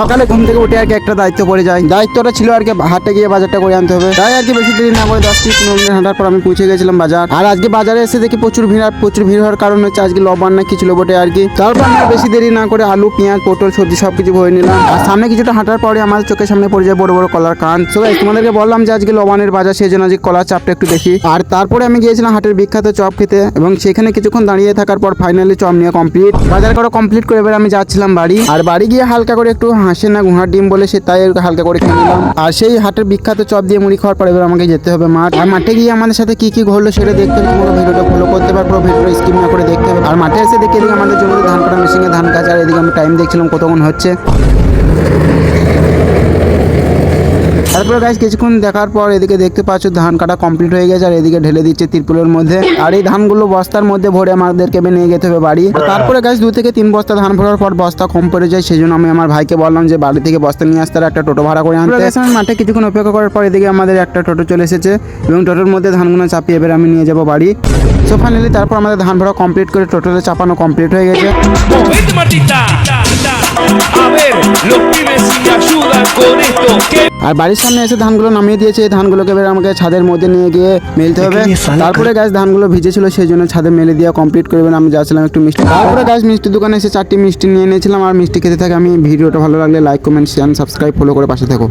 সকালে ঘুম থেকে উঠে আর কি একটা দায়িত্ব পড়ে যায় দায়িত্বটা ছিল আর কি হাটে গিয়ে বাজারটা করে আনতে হবে। তাই আর কি বেশি দেরি না করে দশ থেকে পনেরো মিনিট হাঁটার পর আমি পৌঁছে গেছিলাম বাজার। আর আজকে বাজারে এসে দেখি প্রচুর ভিড়, আর প্রচুর ভিড় হওয়ার কারণ হচ্ছে আজকে লবণ না কিছু বটে আর কি। তারপর আমি বেশি দেরি না করে আলু, পেঁয়াজ, পটল, সবজি সব কিছু ভরে নিলাম। আর সামনে কিছুটা হাঁটার পরে আমাদের চোখের সামনে পড়ে যায় বড় বড় কলার কান। তো তোমাদেরকে বললাম যে আজকে লবণের বাজার, সেই জন্য আজকে কলার চাপটা একটু দেখি আর তারপরে আমি গিয়েছিলাম হাটের বিখ্যাত চপ খেতে, এবং সেখানে কিছুক্ষণ দাঁড়িয়ে থাকার পর ফাইনালি চপ নিয়ে কমপ্লিট বাজার করা কমপ্লিট করে এবার আমি যাচ্ছিলাম বাড়ি। আর বাড়ি গিয়ে হালকা করে একটু হাসে না, গুহার ডিম বলে সে তাই হালকা করে খেয়ে নিলাম। আর সেই হাটের বিখ্যাত চপ দিয়ে মুড়ি খাওয়ার পরে এবার আমাকে যেতে হবে মাঠ। আর মাঠে গিয়ে আমাদের সাথে কি কি ঘটলো সেটা দেখতে হবে। পুরো ভিডিওটা ফলো করতে পারব ভিডিও স্কিপ না করে দেখতে হবে। আর মাঠে এসে দেখে এদিকে আমাদের জমিতে ধান কাটা মেশিনে ধান কাজ আর এদিকে আমি টাইম দেখছিলাম কতক্ষণ হচ্ছে। তারপরে গাছ কিছুক্ষণ দেখার পর এদিকে দেখতে পাচ্ছ ধান কাটা কমপ্লিট হয়ে গেছে আর এদিকে ঢেলে দিচ্ছে তিরপুলের মধ্যে আর এই ধানগুলো বস্তার মধ্যে ভরে আমাদেরকে এবার নিয়ে যেতে হবে বাড়ি তারপরে গাছ দু থেকে তিন বস্তা ধান ভরার পর বস্তা কম পড়ে যায় সেই জন্য আমি আমার ভাইকে বললাম যে বাড়ি থেকে বস্তা নিয়ে আসতে আর একটা টোটো ভাড়া করে আনতে আমি মাঠে কিছুক্ষণ অপেক্ষা করার পর এদিকে আমাদের একটা টোটো চলে এসেছে এবং টোটোর মধ্যে ধানগুলো চাপিয়ে এবার আমি নিয়ে যাব বাড়ি সো ফাইনালি তারপর আমাদের ধান ভরা কমপ্লিট করে টোটোতে চাপানো কমপ্লিট হয়ে গেছে A ver, los pibes si me ayudan con esto. ¿Qué? আর বাড়ির সামনে এসে ধানগুলো নামিয়ে দিয়েছে। এই ধানগুলোকে এবার আমাকে ছাদের মধ্যে নিয়ে গিয়ে মেলতে হবে। তারপরে গাছ ধানগুলো ভিজেছিল সেই জন্য ছাদে মেলে দিয়ে কমপ্লিট করে আমি যাচ্ছিলাম একটু মিষ্টি। তারপরে গাছ মিষ্টি দোকানে এসে চারটি মিষ্টি নিয়ে নিয়েছিলাম আর মিষ্টি খেতে থাকে আমি ভিডিওটা ভালো লাগলে like comment share subscribe follow করে পাশে থাকো।